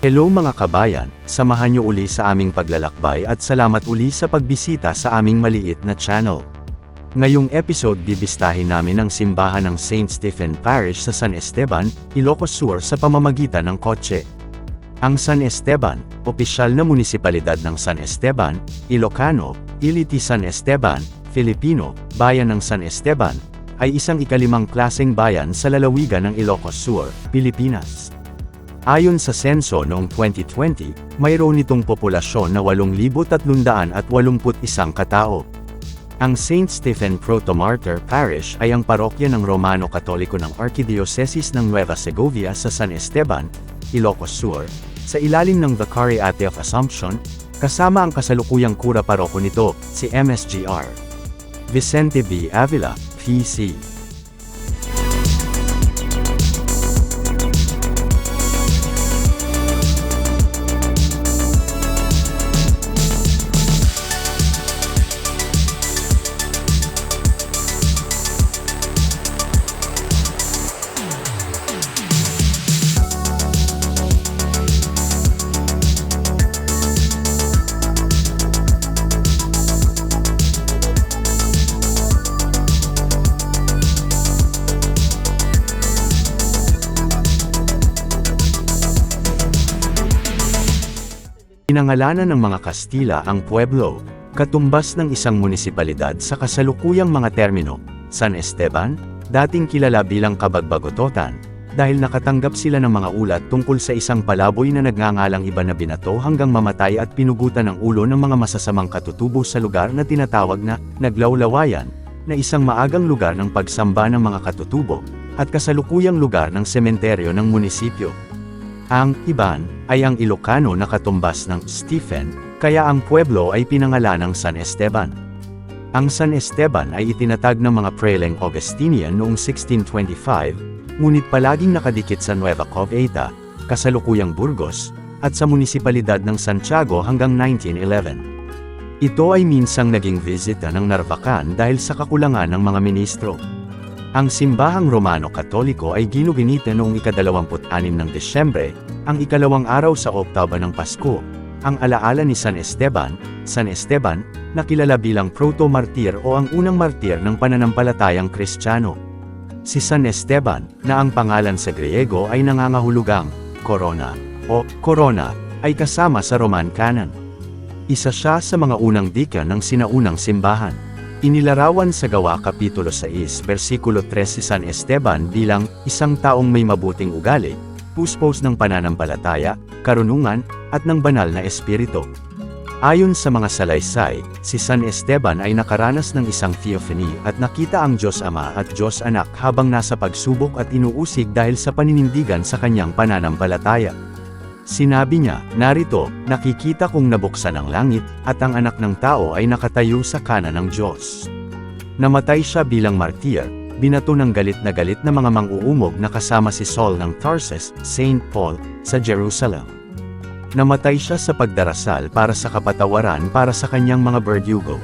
Hello mga kabayan, samahan niyo uli sa aming paglalakbay at salamat uli sa pagbisita sa aming maliit na channel. Ngayong episode bibistahin namin ang simbahan ng St. Stephen Parish sa San Esteban, Ilocos Sur sa pamamagitan ng kotse. Ang San Esteban, opisyal na munisipalidad ng San Esteban, Ilocano, Iliti San Esteban, Filipino, Bayan ng San Esteban, ay isang ikalimang klaseng bayan sa lalawigan ng Ilocos Sur, Pilipinas. Ayon sa senso noong 2020, mayroon itong populasyon na 8,381 katao. Ang St. Stephen Protomartyr Parish ay ang parokya ng Romano-Katoliko ng Archdiocese ng Nueva Segovia sa San Esteban, Ilocos Sur, sa ilalim ng Vicariate of Assumption, kasama ang kasalukuyang kura paroko nito, si MSGR. Vicente B. Avila, PC. Pinangalanan ng mga Kastila ang pueblo, katumbas ng isang munisipalidad sa kasalukuyang mga termino, San Esteban, dating kilala bilang Kabagbagototan, dahil nakatanggap sila ng mga ulat tungkol sa isang palaboy na nagngangalang iba na binato hanggang mamatay at pinugutan ng ulo ng mga masasamang katutubo sa lugar na tinatawag na Naglawlawayan, na isang maagang lugar ng pagsamba ng mga katutubo, at kasalukuyang lugar ng sementeryo ng munisipyo. Ang Iban ay ang Ilocano na katumbas ng Stephen, kaya ang pueblo ay pinangalan ng San Esteban. Ang San Esteban ay itinatag ng mga preleng Augustinian noong 1625, ngunit palaging nakadikit sa Nueva Coveta, kasalukuyang Burgos, at sa munisipalidad ng Santiago hanggang 1911. Ito ay minsang naging visita ng Narvacan dahil sa kakulangan ng mga ministro. Ang simbahang Romano-Katoliko ay ginuginita noong ikadalawamput anim ng Desyembre, ang ikalawang araw sa Oktaba ng Pasko, ang alaala ni San Esteban, San Esteban, na kilala bilang proto-martir o ang unang martir ng pananampalatayang Kristiyano. Si San Esteban, na ang pangalan sa Griego ay nangangahulugang Corona o Corona, ay kasama sa Roman Canon. Isa siya sa mga unang dika ng sinaunang simbahan. Inilarawan sa Gawa Kapitulo 6 versikulo 3 si San Esteban bilang isang taong may mabuting ugali, puspos ng pananampalataya, karunungan, at ng banal na espiritu. Ayon sa mga salaysay, si San Esteban ay nakaranas ng isang theophany at nakita ang Diyos Ama at Diyos Anak habang nasa pagsubok at inuusig dahil sa paninindigan sa kanyang pananampalataya. Sinabi niya, narito, nakikita kong nabuksan ang langit, at ang anak ng tao ay nakatayo sa kanan ng Diyos. Namatay siya bilang martir, binato ng galit na galit na mga manguumog na kasama si Saul ng Tarsus, St. Paul, sa Jerusalem. Namatay siya sa pagdarasal para sa kapatawaran para sa kanyang mga berdugo.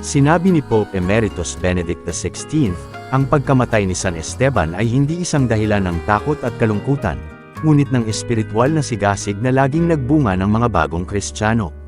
Sinabi ni Pope Emeritus Benedict XVI, ang pagkamatay ni San Esteban ay hindi isang dahilan ng takot at kalungkutan, ngunit ng espiritual na sigasig na laging nagbunga ng mga bagong Kristiyano.